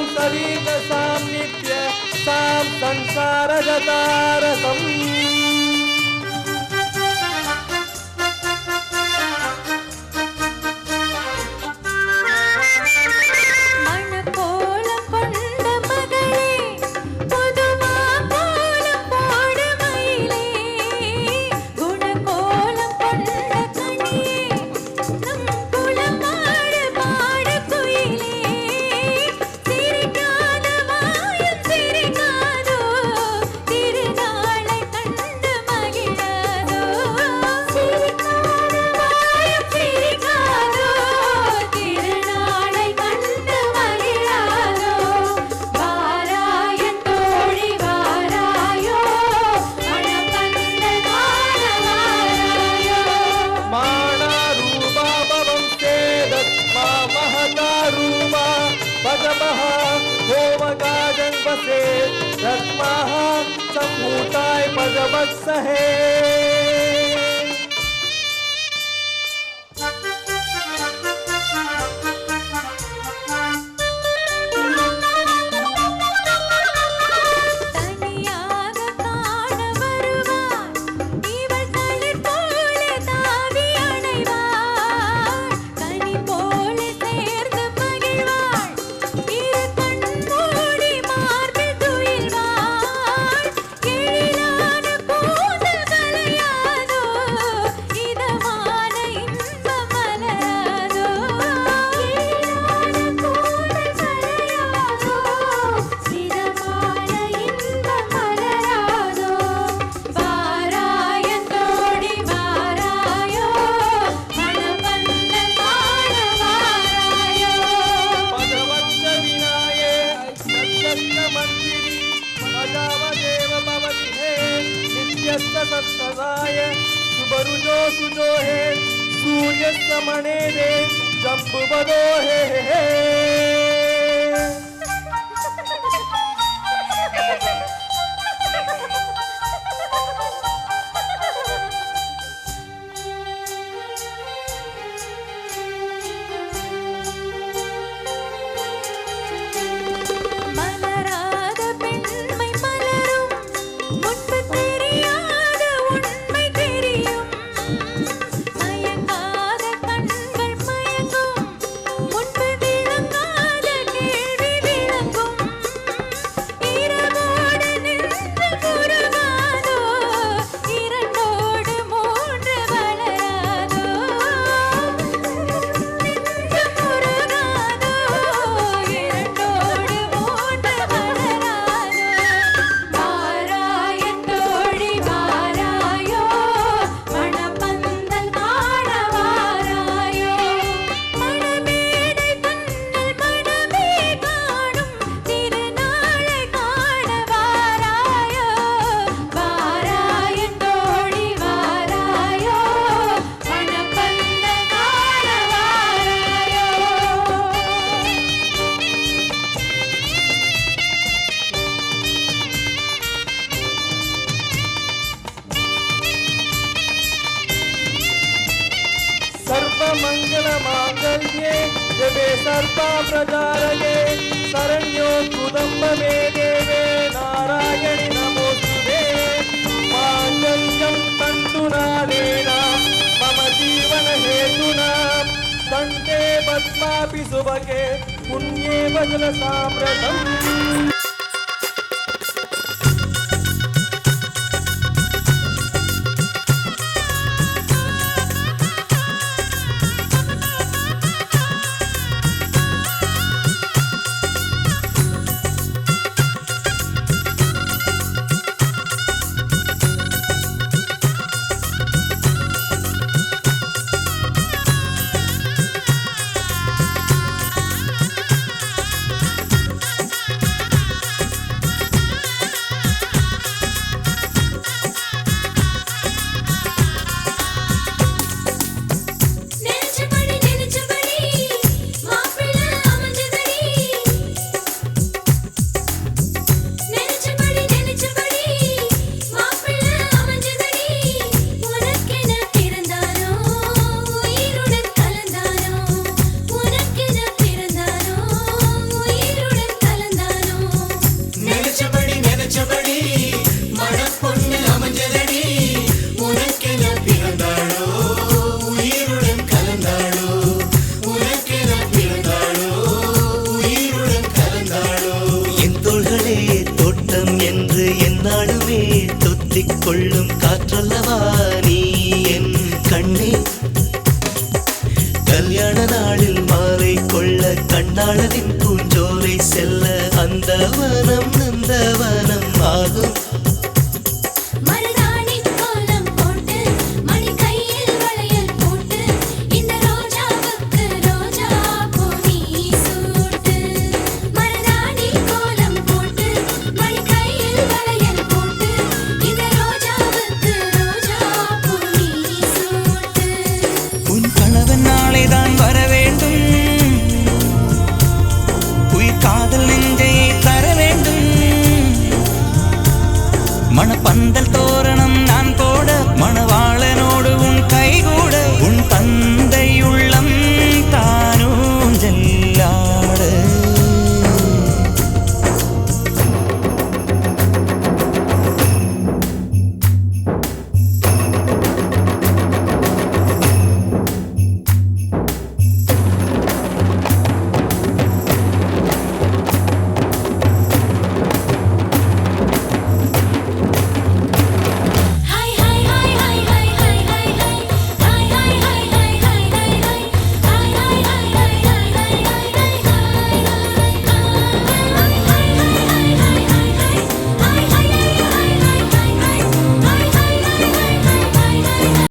साम सभी साम नित्य साम संसार जतार। सहे सूर्यस्य सत्सदाय सुबरुजो सुजो हे सूर्यस्य मणे रे जम्बुवदो हे, हे, हे। मङ्गलमाङ्गल्ये जपे सर्वा प्रदारये शरण्योद्भुतं मे देवे नारायणि नमोऽस्तु मे माङ्गल्यं तण्डुनादेन मम जीवनहेतुना तण्डे पद्मापि सुभगे पुण्ये वजलसाम्रतम् கல்யாண நாளில் மாலை கொள்ள கண்ணாளனின் பூஞ்சோலை செல்ல அந்த வனம் நந்தவனம் ஆகும்.